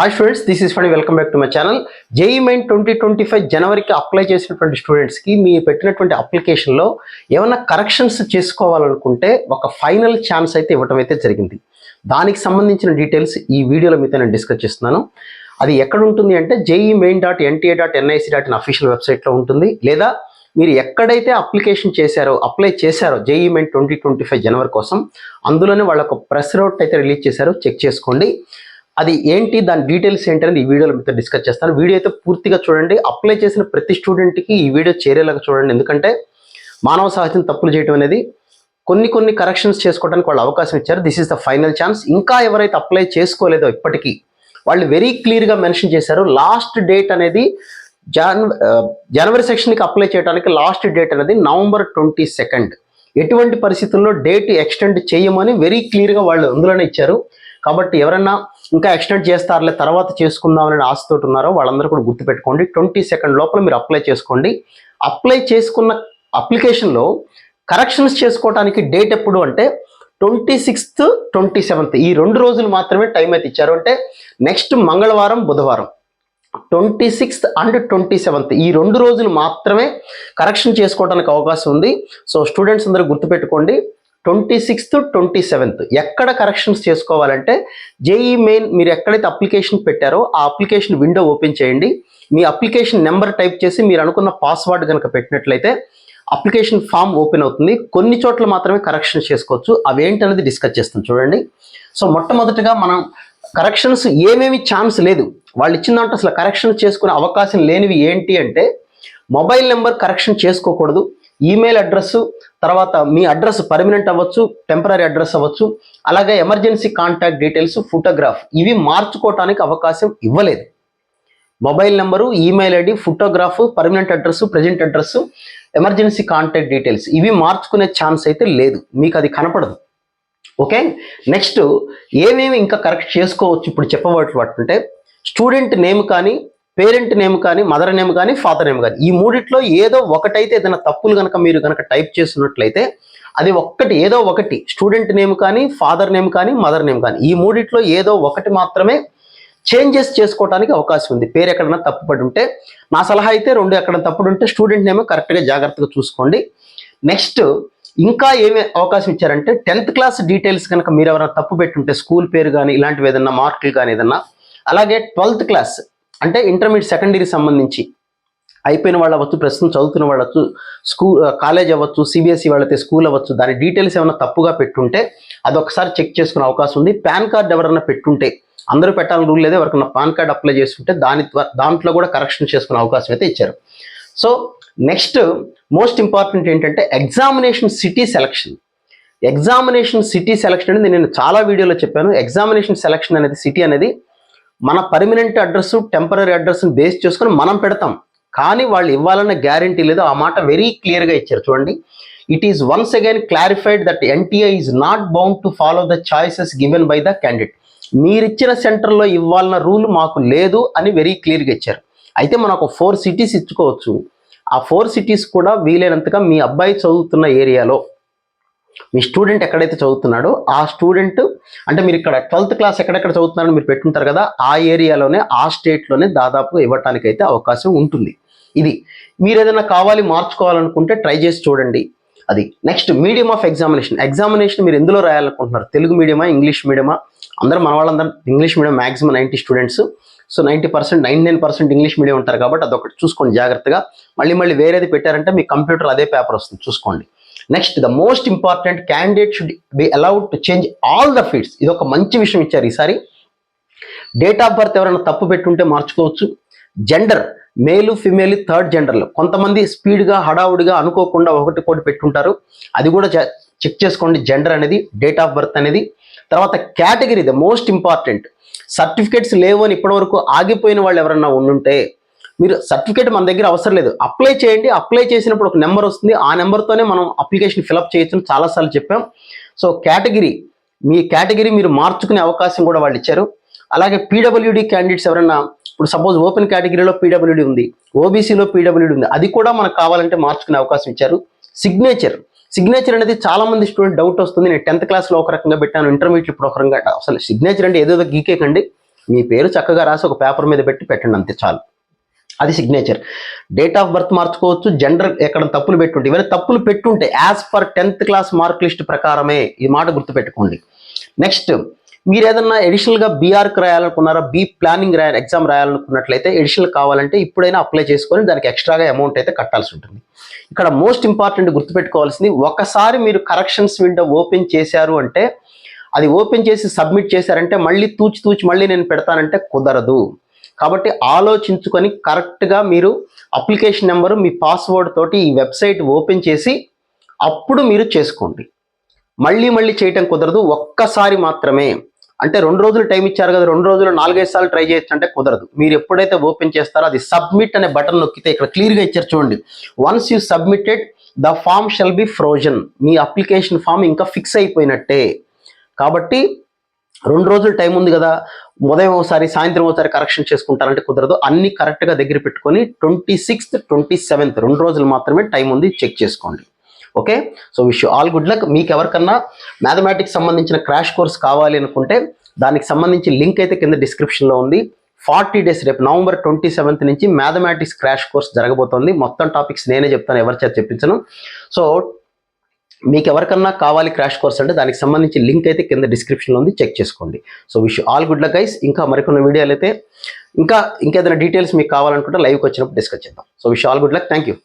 Hi students this is fund welcome back to my channel JEE main twenty twenty five జనవరికి apply చేసినటువంటి స్టూడెంట్స్కి మీ పెట్టినటువంటి అప్లికేషన్లో ఏమైనా corrections చేసుకోవాలనుకుంటే ఒక ఫైనల్ ఛాన్స్ అయితే ఇవ్వటం అయితే జరిగింది. దానికి సంబంధించిన డీటెయిల్స్ ఈ వీడియోలో మీతో నేను డిస్కస్ చేస్తున్నాను. అది ఎక్కడ ఉంటుంది అంటే JEE main dot NTA dot NIC dot in official వెబ్సైట్లో ఉంటుంది. లేదా మీరు ఎక్కడైతే అప్లికేషన్ చేశారో అప్లై చేశారో JEE main twenty twenty five January కోసం అందులోనే వాళ్ళ ఒక ప్రెస్ రౌట్ అయితే రిలీజ్ చేశారో. చెక్ చేసుకోండి. అది ఏంటి? దాని డీటెయిల్స్ ఏంటి అనేది ఈ వీడియోలో మీతో డిస్కస్ చేస్తాను. వీడియో అయితే పూర్తిగా చూడండి. అప్లై చేసిన ప్రతి స్టూడెంట్కి ఈ వీడియో చేరేలాగా చూడండి. ఎందుకంటే మానవ సహజం తప్పులు చేయడం అనేది కొన్ని కొన్ని కరెక్షన్స్ చేసుకోవడానికి వాళ్ళు అవకాశం ఇచ్చారు. This is the final chance ఇంకా ఎవరైతే అప్లై చేసుకోలేదో ఇప్పటికీ వాళ్ళు వెరీ క్లియర్గా మెన్షన్ చేశారు. లాస్ట్ డేట్ అనేది జాన్ జనవరి సెక్షన్కి అప్లై చేయడానికి లాస్ట్ డేట్ అనేది నవంబర్ ట్వంటీ సెకండ్ ఎటువంటి పరిస్థితుల్లో డేట్ ఎక్స్టెండ్ చేయమని వెరీ క్లియర్గా వాళ్ళు అందులోనే ఇచ్చారు. కాబట్టి ఎవరన్నా ఇంకా ఎక్స్టెండ్ చేస్తారులే తర్వాత చేసుకుందామని ఆశతో ఉన్నారో వాళ్ళందరూ కూడా గుర్తుపెట్టుకోండి. ట్వంటీ సెకండ్ లోపల మీరు అప్లై చేసుకోండి. అప్లై చేసుకున్న అప్లికేషన్లో కరెక్షన్స్ చేసుకోవడానికి డేట్ ఎప్పుడు అంటే ట్వంటీ సిక్స్త్ ట్వంటీ సెవెంత్. ఈ రెండు రోజులు మాత్రమే టైం అయితే ఇచ్చారు. అంటే నెక్స్ట్ మంగళవారం బుధవారం. Twenty sixth and twenty seventh. ఈ రెండు రోజులు మాత్రమే కరెక్షన్ చేసుకోవడానికి అవకాశం ఉంది. సో స్టూడెంట్స్ అందరూ గుర్తుపెట్టుకోండి. Twenty sixth twenty seventh. ఎక్కడ కరెక్షన్స్ చేసుకోవాలంటే జేఈ మెయిన్ మీరు ఎక్కడైతే అప్లికేషన్ పెట్టారో ఆ అప్లికేషన్ విండో ఓపెన్ చేయండి. మీ అప్లికేషన్ నెంబర్ టైప్ చేసి మీరు అనుకున్న పాస్వర్డ్ కనుక పెట్టినట్లయితే అప్లికేషన్ ఫామ్ ఓపెన్ అవుతుంది. కొన్ని చోట్ల మాత్రమే కరెక్షన్ చేసుకోవచ్చు. అవేంటనేది డిస్కస్ చేస్తాం చూడండి. సో మొట్టమొదటిగా మనం కరెక్షన్స్ ఏమేమి ఛాన్స్ లేదు. వాళ్ళు ఇచ్చిన దాంట్లో అసలు కరెక్షన్స్ చేసుకునే అవకాశం లేనివి ఏంటి అంటే మొబైల్ నెంబర్ కరెక్షన్ చేసుకోకూడదు. ఈమెయిల్ అడ్రస్ తర్వాత మీ అడ్రస్ పర్మనెంట్ అవ్వచ్చు టెంపరీ అడ్రస్ అవ్వచ్చు అలాగే ఎమర్జెన్సీ కాంటాక్ట్ డీటెయిల్స్ ఫోటోగ్రాఫ్. ఇవి మార్చుకోవటానికి అవకాశం ఇవ్వలేదు. Mobile number email ID photograph permanent address present address emergency contact details. ఇవి మార్చుకునే ఛాన్స్ అయితే లేదు. మీకు అది కనపడదు. ఓకే? నెక్స్ట్ ఏమేమి ఇంకా కరెక్ట్ చేసుకోవచ్చు? ఇప్పుడు చెప్పబోయేటంటే స్టూడెంట్ నేమ్ కానీ పేరెంట్ నేమ్ కానీ మదర్ నేమ్ కానీ ఫాదర్ నేమ్ కానీ ఈ మూడిట్లో ఏదో ఒకటైతే ఏదైనా తప్పులు కనుక మీరు కనుక టైప్ చేస్తున్నట్లయితే అది ఒక్కటి ఏదో ఒకటి స్టూడెంట్ నేమ్ కానీ ఫాదర్ నేమ్ కానీ మదర్ నేమ్ కానీ ఈ మూడిట్లో ఏదో ఒకటి మాత్రమే చేంజెస్ చేసుకోవడానికి అవకాశం ఉంది. పేరు ఎక్కడైనా తప్పుపడి ఉంటే నా సలహా అయితే రెండు ఎక్కడ తప్పుడు ఉంటే స్టూడెంట్ నేమ్ కరెక్ట్గా జాగ్రత్తగా చూసుకోండి. నెక్స్ట్ ఇంకా ఏమి అవకాశం ఇచ్చారంటే టెన్త్ క్లాస్ డీటెయిల్స్ కనుక మీరు ఎవరైనా తప్పు పెట్టుంటే స్కూల్ పేరు కానీ ఇలాంటివి ఏదన్నా మార్కులు కానీ ఏదన్నా అలాగే ట్వెల్త్ క్లాస్ అంటే ఇంటర్మీడియట్ సెకండరీ సంబంధించి అయిపోయిన వాళ్ళు అవ్వచ్చు ప్రస్తుతం చదువుతున్న వాళ్ళు స్కూల్ కాలేజ్ అవ్వచ్చు సిబిఎస్ఈ వాళ్ళైతే స్కూల్ అవ్వచ్చు దాని డీటెయిల్స్ ఏమైనా తప్పుగా పెట్టుంటే అది ఒకసారి చెక్ చేసుకునే అవకాశం ఉంది. పాన్ కార్డ్ ఎవరైనా పెట్టుంటే అందరూ పెట్టాలని రూల్ లేదు ఎవరికైనా పాన్ కార్డ్ అప్లై చేస్తుంటే దాని దాంట్లో కూడా కరెక్షన్ చేసుకునే అవకాశం అయితే ఇచ్చారు. సో నెక్స్ట్ మోస్ట్ ఇంపార్టెంట్ ఏంటంటే examination city selection. Examination city selection అనేది నేను చాలా వీడియోలో చెప్పాను. ఎగ్జామినేషన్ సెలక్షన్ అనేది సిటీ అనేది మన పర్మనెంట్ అడ్రస్ టెంపరీ అడ్రస్ని బేస్ చేసుకొని మనం పెడతాం. కానీ వాళ్ళు ఇవ్వాలన్న గ్యారంటీ లేదు. ఆ మాట వెరీ క్లియర్గా ఇచ్చారు. చూడండి. It is once again clarified that NTI is not bound to follow the choices given by the candidate మీరిచ్చిన సెంటర్లో ఇవ్వాలన్న రూల్ మాకు లేదు అని వెరీ క్లియర్గా ఇచ్చారు. అయితే మనం ఒక ఫోర్ సిటీస్ ఇచ్చుకోవచ్చు. ఆ ఫోర్ సిటీస్ కూడా వీలైనంతగా మీ అబ్బాయి చదువుతున్న ఏరియాలో మీ స్టూడెంట్ ఎక్కడైతే చదువుతున్నాడో ఆ స్టూడెంట్ అంటే మీరు ఇక్కడ ట్వెల్త్ క్లాస్ ఎక్కడెక్కడ చదువుతున్నారో మీరు పెట్టుంటారు కదా ఆ ఏరియాలోనే ఆ స్టేట్లోనే దాదాపుగా ఇవ్వటానికి అయితే అవకాశం ఉంటుంది. ఇది మీరు ఏదైనా కావాలి మార్చుకోవాలనుకుంటే ట్రై చేసి చూడండి. అది next medium of examination. Examination మీరు ఎందులో రాయాలనుకుంటున్నారు? తెలుగు మీడియమా ఇంగ్లీష్ మీడియమా? అందరూ మన వాళ్ళందరూ English medium maximum ninety students. So ninety percent nine nine percent English medium ఉంటారు కాబట్టి అదొకటి చూసుకోండి జాగ్రత్తగా. మళ్ళీ మళ్ళీ వేరేది పెట్టారంటే మీ కంప్యూటర్ అదే పేపర్ వస్తుంది చూసుకోండి. Next the most important candidate should be allowed to change all the fields ఇది ఒక మంచి విషయం ఇచ్చారు ఈసారి. డేట్ ఆఫ్ బర్త్ ఎవరైనా తప్పు పెట్టుంటే మార్చుకోవచ్చు. జెండర్ మేలు ఫిమేల్ థర్డ్ జెండర్లు కొంతమంది స్పీడ్గా హడావుడిగా అనుకోకుండా ఒకటి కోటి పెట్టుంటారు. అది కూడా చెక్ చేసుకోండి. జెండర్ అనేది డేట్ ఆఫ్ బర్త్ అనేది. తర్వాత category the most important certificates లేవు అని ఇప్పటివరకు ఆగిపోయిన వాళ్ళు ఎవరన్నా ఉండుంటే మీరు సర్టిఫికేట్ మన దగ్గర అవసరం లేదు. అప్లై చేయండి. అప్లై చేసినప్పుడు ఒక నెంబర్ వస్తుంది. ఆ నెంబర్తోనే మనం అప్లికేషన్ ఫిలప్ చేయొచ్చు చాలాసార్లు చెప్పాం. సో కేటగిరీ మీ కేటగిరీ మీరు మార్చుకునే అవకాశం కూడా వాళ్ళు ఇచ్చారు. అలాగే పీడబ్ల్యూడి క్యాండిడేట్స్ ఎవరైనా ఇప్పుడు సపోజ్ ఓపెన్ కేటగిరీలో పీడబ్ల్యూడి ఉంది. ఓబీసీలో పీడబ్ల్యూడి ఉంది. అది కూడా మనకు కావాలంటే మార్చుకునే అవకాశం ఇచ్చారు. సిగ్నేచర్ సిగ్నేచర్ అనేది చాలా మంది స్టూడెంట్ డౌట్ వస్తుంది. నేను టెన్త్ క్లాస్లో ఒక రకంగా పెట్టాను. ఇంటర్మీడియట్ ఇప్పుడు ఒక రకంగా అసలు సిగ్నేచర్ అంటే ఏదో గీకేకండి. మీ పేరు చక్కగా రాసి ఒక పేపర్ మీద పెట్టి పెట్టండి అంతే చాలు. అది సిగ్నేచర్ డేట్ ఆఫ్ బర్త్ మార్చుకోవచ్చు జెండర్ ఎక్కడ తప్పులు పెట్టుంటే ఇవన్నీ తప్పులు పెట్టుంటే as per tenth class mark list ప్రకారమే ఈ మాట గుర్తుపెట్టుకోండి. నెక్స్ట్ మీరు ఏదన్నా ఎడిషనల్గా బీఆర్కి రాయాలనుకున్నారా బీ ప్లానింగ్ రాయాలి ఎగ్జామ్ రాయాలనుకున్నట్లయితే ఎడిషనల్ కావాలంటే ఇప్పుడైనా అప్లై చేసుకొని దానికి ఎక్స్ట్రాగా అమౌంట్ అయితే కట్టాల్సి ఉంటుంది. ఇక్కడ మోస్ట్ ఇంపార్టెంట్ గుర్తుపెట్టుకోవాల్సింది ఒకసారి మీరు కరెక్షన్స్ విండో ఓపెన్ చేశారు అంటే అది ఓపెన్ చేసి సబ్మిట్ చేశారంటే మళ్ళీ తూచి తూచి మళ్ళీ నేను పెడతానంటే కుదరదు. కాబట్టి ఆలోచించుకొని కరెక్ట్గా మీరు అప్లికేషన్ నెంబరు మీ పాస్వర్డ్ తోటి ఈ వెబ్సైట్ ఓపెన్ చేసి అప్పుడు మీరు చేసుకోండి. మళ్ళీ మళ్ళీ చేయటం కుదరదు ఒక్కసారి మాత్రమే. అంటే రెండు రోజులు టైం ఇచ్చారు కదా రెండు రోజులు నాలుగైదు సార్లు ట్రై చేయొచ్చు అంటే కుదరదు. మీరు ఎప్పుడైతే ఓపెన్ చేస్తారో అది సబ్మిట్ అనే బటన్ నొక్కితే ఇక్కడ క్లియర్గా ఇచ్చారు చూడండి. Once you submitted the form shall be frozen me application form ఇంకా ఫిక్స్ అయిపోయినట్టే. కాబట్టి రెండు రోజులు టైం ఉంది కదా ఉదయం ఒకసారి సాయంత్రం ఒకసారి కరెక్షన్ చేసుకుంటారంటే కుదరదు. అన్ని కరెక్ట్గా దగ్గర పెట్టుకొని ట్వంటీ సిక్స్త్ ట్వంటీ సెవెంత్ రెండు రోజులు మాత్రమే టైం ఉంది చెక్ చేసుకోండి. Okay? So wish all good luck మీకు ఎవరికన్నా మ్యాథమెటిక్స్ సంబంధించిన క్రాష్ కోర్స్ కావాలి అనుకుంటే దానికి సంబంధించి లింక్ అయితే కింద డిస్క్రిప్షన్లో ఉంది. ఫార్టీ డేస్ రేపు నవంబర్ ట్వంటీ సెవెంత్ నుంచి మ్యాథమెటిక్స్ క్రాష్ కోర్స్ జరగబోతోంది. మొత్తం టాపిక్స్ నేనే చెప్తాను ఎవరి చేత చెప్పించను. సో మీకు ఎవరికన్నా కావాలి క్రాష్ కోర్స్ అంటే దానికి సంబంధించి లింక్ అయితే కింద డిస్క్రిప్షన్లో ఉంది చెక్ చేసుకోండి. So wish all good luck guys. ఇంకా మరికొన్ని వీడియోలు అయితే ఇంకా ఇంకేదైనా డీటెయిల్స్ మీకు కావాలనుకుంటే లైవ్కి వచ్చినప్పుడు డిస్కస్ చేద్దాం. So wish all good luck. Thank you.